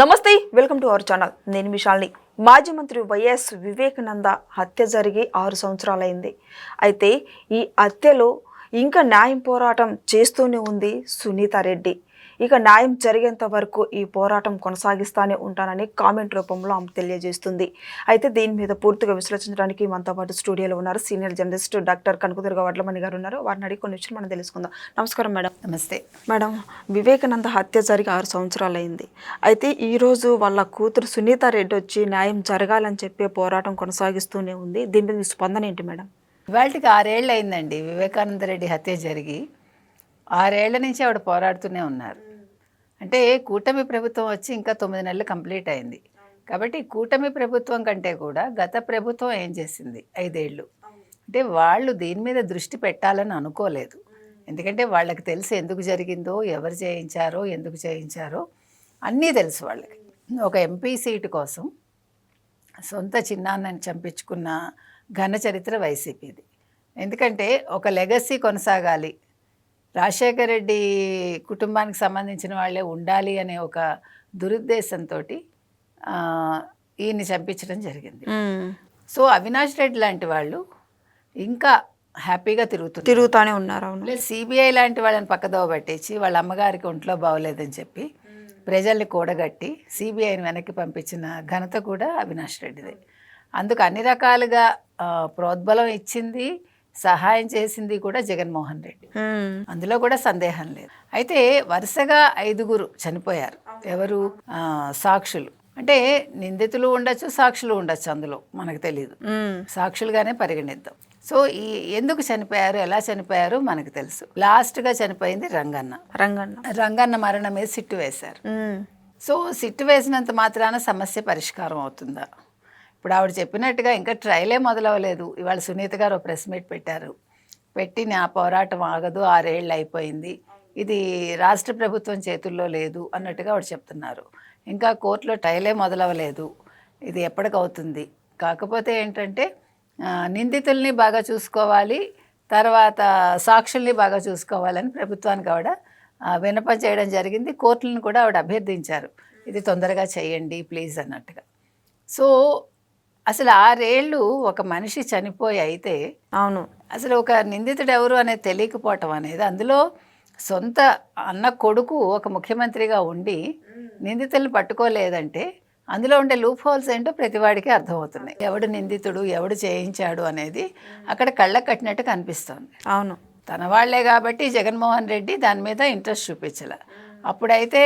నమస్తే welcome to our channel. నేను విశాల్ని మాజీ మంత్రి వైఎస్ వివేకానంద హత్య జరిగి ఆరు సంవత్సరాలైంది. అయితే ఈ హత్యలో ఇంకా న్యాయం పోరాటం చేస్తూనే ఉంది సునీత రెడ్డి ఇక న్యాయం జరిగేంత వరకు ఈ పోరాటం కొనసాగిస్తానే ఉంటానని కామెంట్ రూపంలో ఆమె తెలియజేస్తుంది. అయితే దీని మీద పూర్తిగా విశ్లేషించడానికి మనతో పాటు స్టూడియోలో ఉన్నారు senior journalist doctor Kanakadurga Vadlamani గారు ఉన్నారు. వారిని అడిగి కొన్ని విషయాలు మనం తెలుసుకుందాం. నమస్కారం మేడం. నమస్తే. మేడం వివేకానంద హత్య జరిగి ఆరు సంవత్సరాలు అయింది అయితే ఈరోజు వాళ్ళ కూతురు సునీత రెడ్డి వచ్చి న్యాయం జరగాలని చెప్పి పోరాటం కొనసాగిస్తూనే ఉంది. దీని మీద స్పందన ఏంటి మేడం? ఇవాళకి ఆరేళ్ళు అయిందండి వివేకానంద రెడ్డి హత్య జరిగి ఆరేళ్ళ నుంచి ఆవిడ పోరాడుతూనే ఉన్నారు. అంటే కూటమి ప్రభుత్వం వచ్చి ఇంకా తొమ్మిది నెలలు కంప్లీట్ అయింది. కాబట్టి కూటమి ప్రభుత్వం కంటే కూడా గత ప్రభుత్వం ఏం చేసింది? ఐదేళ్ళు అంటే వాళ్ళు దీని మీద దృష్టి పెట్టాలని అనుకోలేదు. ఎందుకంటే వాళ్ళకి తెలిసి ఎందుకు జరిగిందో ఎవరు చేయించారో ఎందుకు చేయించారో అన్నీ తెలుసు వాళ్ళకి. ఒక ఎంపీ సీటు కోసం సొంత చిన్నాన్నని చంపించుకున్న ఘన చరిత్ర వైసీపీది. ఎందుకంటే ఒక లెగసీ కొనసాగాలి రాజశేఖర రెడ్డి కుటుంబానికి సంబంధించిన వాళ్ళే ఉండాలి అనే ఒక దురుద్దేశంతో ఈయన్ని చంపించడం జరిగింది. సో అవినాష్ రెడ్డి లాంటి వాళ్ళు ఇంకా హ్యాపీగా తిరుగుతున్నారు. తిరుగుతానే ఉన్నారు అవును. సిబిఐ లాంటి వాళ్ళని పక్కదోవ పట్టించి వాళ్ళ అమ్మగారికి ఒంట్లో బాగోలేదని చెప్పి ప్రజల్ని కూడగట్టి సిబిఐని వెనక్కి పంపించిన ఘనత కూడా అవినాష్ రెడ్డిదే. అందుకు అన్ని రకాలుగా ప్రోద్బలం ఇచ్చింది సహాయం చేసింది కూడా జగన్మోహన్ రెడ్డి. అందులో కూడా సందేహం లేదు. అయితే వరుసగా ఐదుగురు చనిపోయారు. ఎవరు? సాక్షులు. అంటే నిందితులు ఉండొచ్చు సాక్షులు ఉండొచ్చు అందులో మనకు తెలియదు. సాక్షులుగానే పరిగణిద్దాం. సో ఈ ఎందుకు చనిపోయారు ఎలా చనిపోయారు మనకు తెలుసు. లాస్ట్గా చనిపోయింది రంగన్న. రంగన్న. రంగన్న మరణం మీద సిట్టు వేశారు. సో సిట్టు వేసినంత మాత్రాన సమస్య పరిష్కారం అవుతుందా? ఇప్పుడు ఆవిడ చెప్పినట్టుగా ఇంకా ట్రయలే మొదలవ్వలేదు. ఇవాళ సునీత గారు ప్రెస్ మీట్ పెట్టారు. పెట్టి నా పోరాటం ఆగదు ఆరేళ్ళు అయిపోయింది. ఇది రాష్ట్ర ప్రభుత్వం చేతుల్లో లేదు అన్నట్టుగా ఆవిడ చెప్తున్నారు. ఇంకా కోర్టులో ట్రయలే మొదలవ్వలేదు. ఇది ఎప్పటికవుతుంది? కాకపోతే ఏంటంటే నిందితుల్ని బాగా చూసుకోవాలి తర్వాత సాక్షుల్ని బాగా చూసుకోవాలని ప్రభుత్వానికి ఆవిడ వినపం చేయడం జరిగింది. కోర్టులను కూడా ఆవిడ అభ్యర్థించారు. ఇది తొందరగా చేయండి ప్లీజ్ అన్నట్టుగా. సో అసలు ఆరేళ్ళు ఒక మనిషి చనిపోయి అయితే అవును. అసలు ఒక నిందితుడు ఎవరు అనేది తెలియకపోవటం అనేది అందులో సొంత అన్న కొడుకు ఒక ముఖ్యమంత్రిగా ఉండి నిందితుల్ని పట్టుకోలేదంటే అందులో ఉండే లూప్ హోల్స్ ఏంటో ప్రతివాడికి అర్థమవుతున్నాయి. ఎవడు నిందితుడు ఎవడు చేయించాడు అనేది అక్కడ కళ్ళకు కట్టినట్టు కనిపిస్తోంది. అవును. తన వాళ్ళే కాబట్టి జగన్మోహన్ రెడ్డి దాని మీద ఇంట్రెస్ట్ చూపించలే. అప్పుడైతే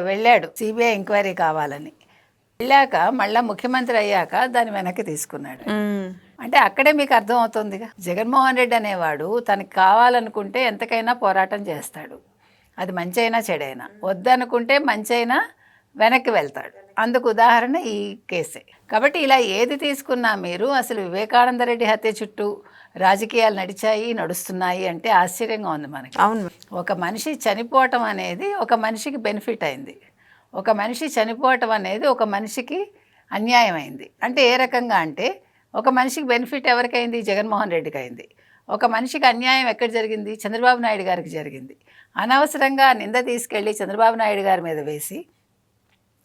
వెళ్ళాడు. సిబిఐ ఎంక్వైరీ కావాలని. వెళ్ళాక మళ్ళా ముఖ్యమంత్రి అయ్యాక దాన్ని వెనక్కి తీసుకున్నాడు. అంటే అక్కడే మీకు అర్థమవుతుందిగా. జగన్మోహన్ రెడ్డి అనేవాడు తనకి కావాలనుకుంటే ఎంతకైనా పోరాటం చేస్తాడు. అది మంచి అయినా చెడైనా. వద్దనుకుంటే మంచి అయినా వెనక్కి వెళ్తాడు. అందుకు ఉదాహరణ ఈ కేసే. కాబట్టి ఇలా ఏది తీసుకున్నా మీరు అసలు వివేకానంద రెడ్డి హత్య చుట్టూ రాజకీయాలు నడిచాయి నడుస్తున్నాయి అంటే ఆశ్చర్యంగా ఉంది మనకి. అవును. ఒక మనిషి చనిపోవటం అనేది ఒక మనిషికి బెనిఫిట్ అయింది. ఒక మనిషి చనిపోవటం అనేది ఒక మనిషికి అన్యాయం అయింది అంటే ఏ రకంగా అంటే ఒక మనిషికి బెనిఫిట్ ఎవరికైంది? జగన్మోహన్ రెడ్డికి అయింది ఒక మనిషికి అన్యాయం ఎక్కడ జరిగింది? చంద్రబాబు నాయుడు గారికి జరిగింది. అనవసరంగా నింద తీసుకెళ్ళి చంద్రబాబు నాయుడు గారి మీద వేసి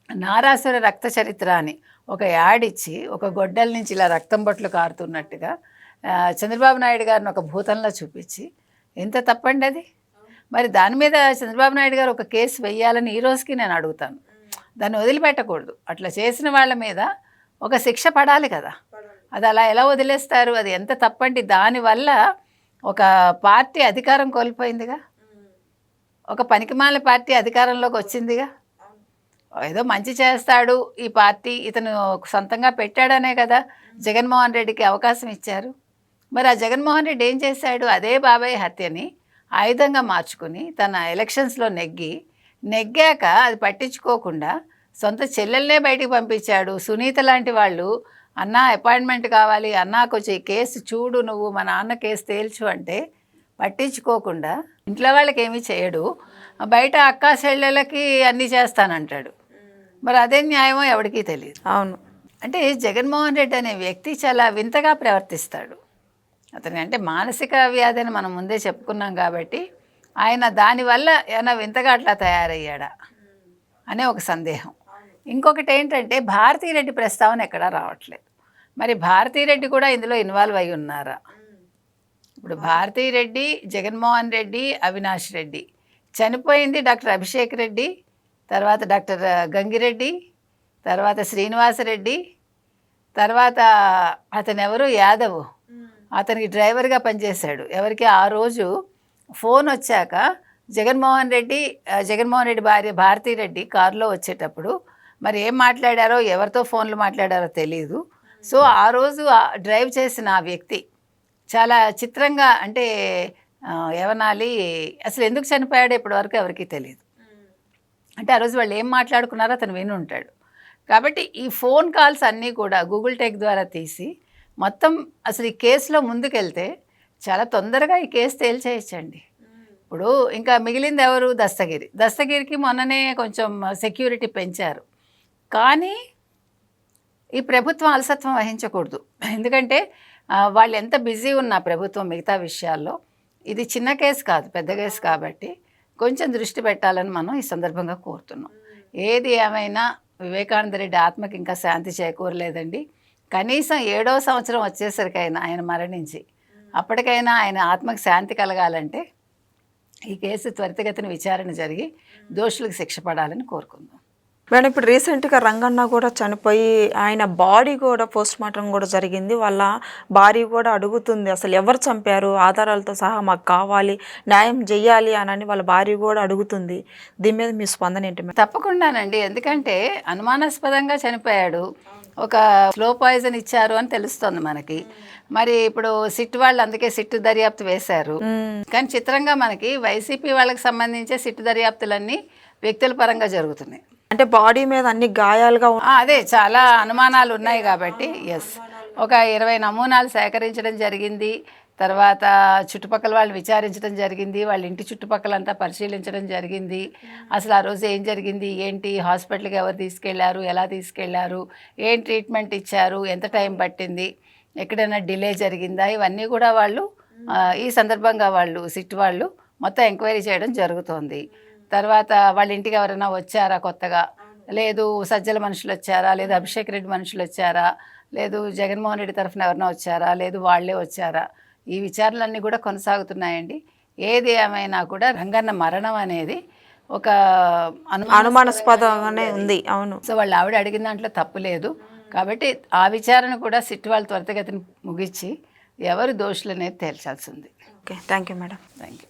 నారాసుర రక్త చరిత్ర అని ఒక యాడ్ ఇచ్చి ఒక గొడ్డల నుంచి ఇలా రక్తం బొట్లు కారుతున్నట్టుగా చంద్రబాబు నాయుడు గారిని ఒక భూతంలో చూపించి ఎంత తప్పండి అది మరి దాని మీద చంద్రబాబు నాయుడు గారు ఒక కేసు వెయ్యాలని ఈ రోజుకి నేను అడుగుతాను. దాన్ని వదిలిపెట్టకూడదు. అట్లా చేసిన వాళ్ళ మీద ఒక శిక్ష పడాలి కదా. అది అలా ఎలా వదిలేస్తారు? అది ఎంత తప్పండి? దానివల్ల ఒక పార్టీ అధికారం కోల్పోయిందిగా. ఒక పనికిమాల పార్టీ అధికారంలోకి వచ్చిందిగా. ఏదో మంచి చేస్తాడు ఈ పార్టీ ఇతను సొంతంగా పెట్టాడనే కదా జగన్మోహన్ రెడ్డికి అవకాశం ఇచ్చారు. మరి ఆ జగన్మోహన్ రెడ్డి ఏం చేశాడు? అదే బాబాయ్ హత్యని ఆయుధంగా మార్చుకుని తన ఎలక్షన్స్లో నెగ్గి నెగ్గాక అది పట్టించుకోకుండా సొంత చెల్లెల్నే బయటికి పంపించాడు. సునీత లాంటి వాళ్ళు అన్నా అపాయింట్మెంట్ కావాలి అన్నా కొంచెం ఈ కేసు చూడు నువ్వు మా నాన్న కేసు తేల్చు అంటే పట్టించుకోకుండా ఇంట్లో వాళ్ళకి ఏమీ చేయడు. బయట అక్కా చెల్లెలకి అన్నీ చేస్తానంటాడు. మరి అదే న్యాయమో ఎవరికీ తెలియదు అవును. అంటే జగన్మోహన్ రెడ్డి అనే వ్యక్తి చాలా వింతగా ప్రవర్తిస్తాడు. అతని అంటే మానసిక వ్యాధి అని మనం ముందే చెప్పుకున్నాం కాబట్టి ఆయన దానివల్ల ఏమైనా వింతగా అట్లా తయారయ్యాడా అనే ఒక సందేహం. ఇంకొకటి ఏంటంటే భారతీరెడ్డి ప్రస్తావన ఎక్కడా రావట్లేదు. మరి భారతీరెడ్డి కూడా ఇందులో ఇన్వాల్వ్ అయి ఉన్నారా? ఇప్పుడు భారతీరెడ్డి జగన్మోహన్ రెడ్డి అవినాష్ రెడ్డి. చనిపోయింది డాక్టర్ అభిషేక్ రెడ్డి తర్వాత డాక్టర్ గంగిరెడ్డి తర్వాత శ్రీనివాసరెడ్డి తర్వాత అతనెవరు? యాదవ్. అతనికి డ్రైవర్గా పనిచేశాడు. ఎవరికి ఆ రోజు ఫోన్ వచ్చాక జగన్మోహన్ రెడ్డి జగన్మోహన్ రెడ్డి భార్య భారతీ రెడ్డి కారులో వచ్చేటప్పుడు మరి ఏం మాట్లాడారో ఎవరితో ఫోన్లు మాట్లాడారో తెలియదు సో ఆ రోజు డ్రైవ్ చేసిన ఆ వ్యక్తి చాలా చిత్రంగా అంటే ఏమనాలి అసలు ఎందుకు చనిపోయాడో ఇప్పటివరకు ఎవరికీ తెలియదు అంటే ఆ రోజు వాళ్ళు ఏం మాట్లాడుకున్నారో అతను విని ఉంటాడు కాబట్టి ఈ ఫోన్ కాల్స్ అన్నీ కూడా గూగుల్ టెక్ ద్వారా తీసి మొత్తం అసలు ఈ కేసులో ముందుకెళ్తే చాలా తొందరగా ఈ కేసు తేల్చేయచ్చండి. ఇప్పుడు ఇంకా మిగిలింది ఎవరు? దస్తగిరి. దస్తగిరికి మొన్ననే కొంచెం సెక్యూరిటీ పెంచారు. కానీ ఈ ప్రభుత్వం అలసత్వం వహించకూడదు. ఎందుకంటే వాళ్ళు ఎంత బిజీ ఉన్నా ప్రభుత్వం మిగతా విషయాల్లో ఇది చిన్న కేసు కాదు పెద్ద కేసు కాబట్టి కొంచెం దృష్టి పెట్టాలని మనం ఈ సందర్భంగా కోరుతున్నాం. ఏది ఏమైనా వివేకానంద రెడ్డి ఆత్మకి ఇంకా శాంతి చేకూరలేదండి. కనీసం ఏడవ సంవత్సరం వచ్చేసరికైనా ఆయన మరణించి అప్పటికైనా ఆయన ఆత్మకి శాంతి కలగాలంటే ఈ కేసు త్వరితగతిన విచారణ జరిగి దోషులకు శిక్ష పడాలని కోరుకుందాం. మేడం ఇప్పుడు రీసెంట్గా రంగన్న కూడా చనిపోయి ఆయన బాడీ కూడా పోస్ట్ మార్టం కూడా జరిగింది. వాళ్ళ భార్య కూడా అడుగుతుంది అసలు ఎవరు చంపారు? ఆధారాలతో సహా మాకు కావాలి న్యాయం చెయ్యాలి అని వాళ్ళ భార్య కూడా అడుగుతుంది. దీని మీద మీ స్పందన ఏంటి మేడం? తప్పకుండానండి. ఎందుకంటే అనుమానాస్పదంగా చనిపోయాడు. ఒక స్లో పాయిజన్ ఇచ్చారు అని తెలుస్తోంది మనకి. మరి ఇప్పుడు సిట్ వాళ్ళు అందుకే సిట్టు దర్యాప్తు వేశారు. కానీ చిత్రంగా మనకి వైసీపీ వాళ్ళకి సంబంధించే సిట్టు దర్యాప్తులన్నీ వ్యక్తుల పరంగా జరుగుతున్నాయి. అంటే బాడీ మీద అన్ని గాయాలుగా అదే చాలా అనుమానాలు ఉన్నాయి కాబట్టి ఎస్ ఒక ఇరవై నమూనాలు సేకరించడం జరిగింది తర్వాత చుట్టుపక్కల వాళ్ళు విచారించడం జరిగింది వాళ్ళ ఇంటి చుట్టుపక్కలంతా పరిశీలించడం జరిగింది. అసలు ఆ రోజు ఏం జరిగింది? ఏంటి? హాస్పిటల్కి ఎవరు తీసుకెళ్ళారు? ఎలా తీసుకెళ్ళారు? ఏం ట్రీట్మెంట్ ఇచ్చారు? ఎంత టైం పట్టింది? ఎక్కడైనా డిలే జరిగిందా? ఇవన్నీ కూడా వాళ్ళు ఈ సందర్భంగా వాళ్ళు సిట్ వాళ్ళు మొత్తం ఎంక్వైరీ చేయడం జరుగుతోంది. తర్వాత వాళ్ళ ఇంటికి ఎవరైనా వచ్చారా కొత్తగా? లేదు సజ్జల మనుషులు వచ్చారా? లేదు అభిషేక్ రెడ్డి మనుషులు వచ్చారా? లేదు జగన్మోహన్ రెడ్డి తరఫున ఎవరైనా వచ్చారా? లేదు వాళ్ళే వచ్చారా? ఈ విచారణలన్నీ కూడా కొనసాగుతున్నాయండి. ఏది ఏమైనా కూడా రంగన్న మరణం అనేది ఒక అనుమానాస్పద అనుమానాస్పదంగానే ఉంది. అవును. సో వాళ్ళు ఆవిడ అడిగిన దాంట్లో తప్పు లేదు. కాబట్టి ఆ విచారణ కూడా సిట్ వాళ్ళు త్వరితగతిని ముగించి ఎవరు దోషులు అనేది తేల్చాల్సి ఉంది okay. Thank you madam. Thank you